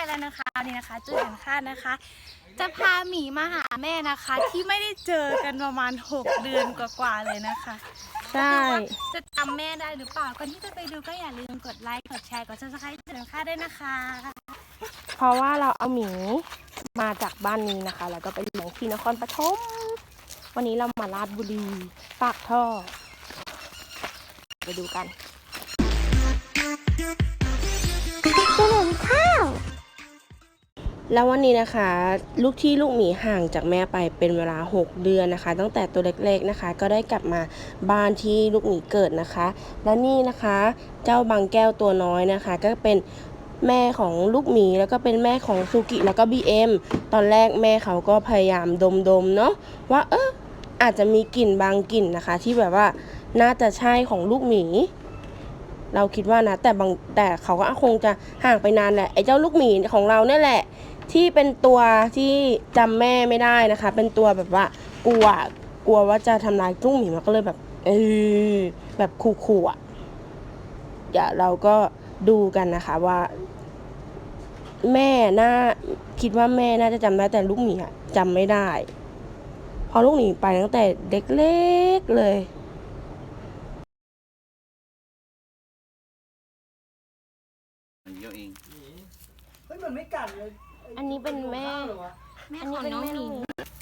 นะคะวันนี้นะคะจุดแห่งข้าวนะคะ จะพาหมีมาหาแม่นะคะ ที่ไม่ได้เจอกันประมาณ 6 เดือนกว่าๆเลยนะคะใช่ว่าจะจำแม่ได้หรือเปล่าก่อนที่จะไปดูก็อย่าลืมกดไลค์กดแชร์กดซับสไครต์จุดแห่งข้าวด้วยนะคะ เพราะว่าเราเอาหมีมาจากบ้านนี้นะคะ แล้วก็ไปเลี้ยงที่นครปฐมวันนี้เรามาลาดบุรีปากท่อ ไปดูกัน แล้ววันนี้นะคะ ลูกที่ลูกหมีห่างจากแม่ไปเป็นเวลา 6 เดือนนะคะ ตั้งแต่ตัวเล็กๆนะคะ ก็ได้กลับมาบ้านที่ลูกหมีเกิดนะคะ และนี่นะคะ เจ้าบางแก้วตัวน้อยนะคะ ก็เป็นแม่ของลูกหมีแล้วก็เป็นแม่ของซูกิแล้วก็บีเอ็มตอนแรกแม่เขาก็พยายามดมๆเนาะว่าเอออาจจะมีกลิ่นบางกลิ่นนะคะ ที่แบบว่าน่าจะใช่ของลูกหมี เราคิดว่านะแต่บางแต่เขาก็คงจะห่างไปนานแหละไอ้เจ้าลูกหมีของเราเนี่ยแหละ ที่เป็นตัวที่จำแม่ไม่ได้นะคะ เป็นตัวแบบว่ากลัวกลัวว่าจะทำลายลูกหมีมันก็เลยแบบ เออแบบขู่ๆอะเดี๋ยวเราก็ดูกันนะคะว่า แม่น่าคิดว่าแม่น่าจะจำได้แต่ลูกหมีอะจำไม่ได้พราะลูกหมีไปตั้งแต่เด็กเล็กเลยอันเดียวเองเฮ้ยมันไม่กัดเลย อันนี้เป็นแม่เหรอวะแม่ของน้องหมี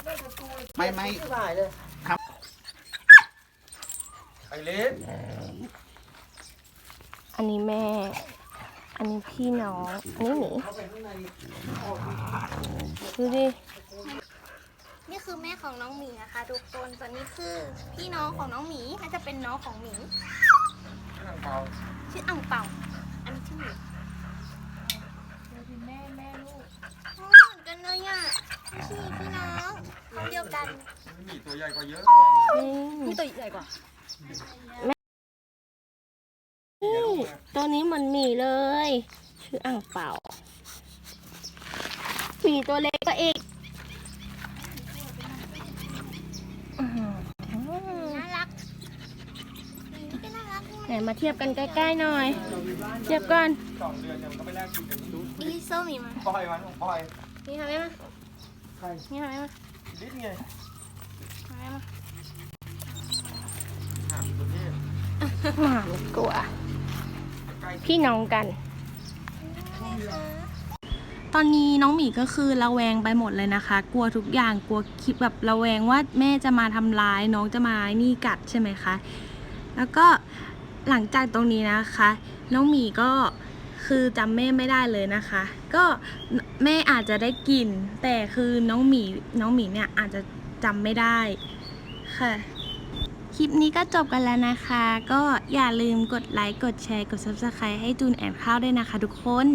น่าจะตัวไม่ไม่ไม่หลายเลยครับไอเล็กอันนี้แม่ อันนี้พี่น้องอันนี้หมีเข้าไปข้างในออกมาดูดิ นี่คือแม่ของน้องหมีนะคะทุกคนส่วนนี้คือพี่น้องของน้องหมีน่าจะเป็นน้องของหมีข้างเบาชื่ออ่างเป่าอันนี้ชื่อหมี แม่แม่ลูก อ๋อเหมือนกันเลยอะพี่พี่น้องเขาเดียวกันมีตัวใหญ่กว่าเยอะนี่ตัวใหญ่กว่านี่ตัวนี้เหมันหมีเลย ชื่ออ่างเป่าหมีตัวเล็กก็อีกอื้อหือน่ารักหมีนี่ก็น่ารักไหนมาเทียบกันใกล้ๆหน่อย เทียบกันสองเดือนยังก็ไม่แลกกินกันดูอีโซหมีมาปล่อยมันปล่อยนี่ทำไหมมาใครนี่ทำไหมมา ลิ้นไงไหมมาหาตัวนี้หมาไม่กลัว ใกล้พี่น้องกัน ตอนนี้น้องหมีก็คือระแวงไปหมดเลยนะคะ กลัวทุกอย่างกลัวคิดแบบระแวงว่าแม่จะมาทำร้าย น้องจะมานี่กัดใช่ไหมคะ แล้วก็หลังจากตรงนี้นะคะ น้องหมีก็ คือจำแม่ไม่ได้เลยนะคะ ก็แม่อาจจะได้กลิ่นแต่คือน้องหมีน้องหมีเนี่ยอาจจะจำไม่ได้ค่ะ คลิปนี้ก็จบกันแล้วนะคะ ก็อย่าลืมกดไลค์ กดแชร์ กด subscribe ให้จูนแอนข้าวด้วยนะคะทุกคน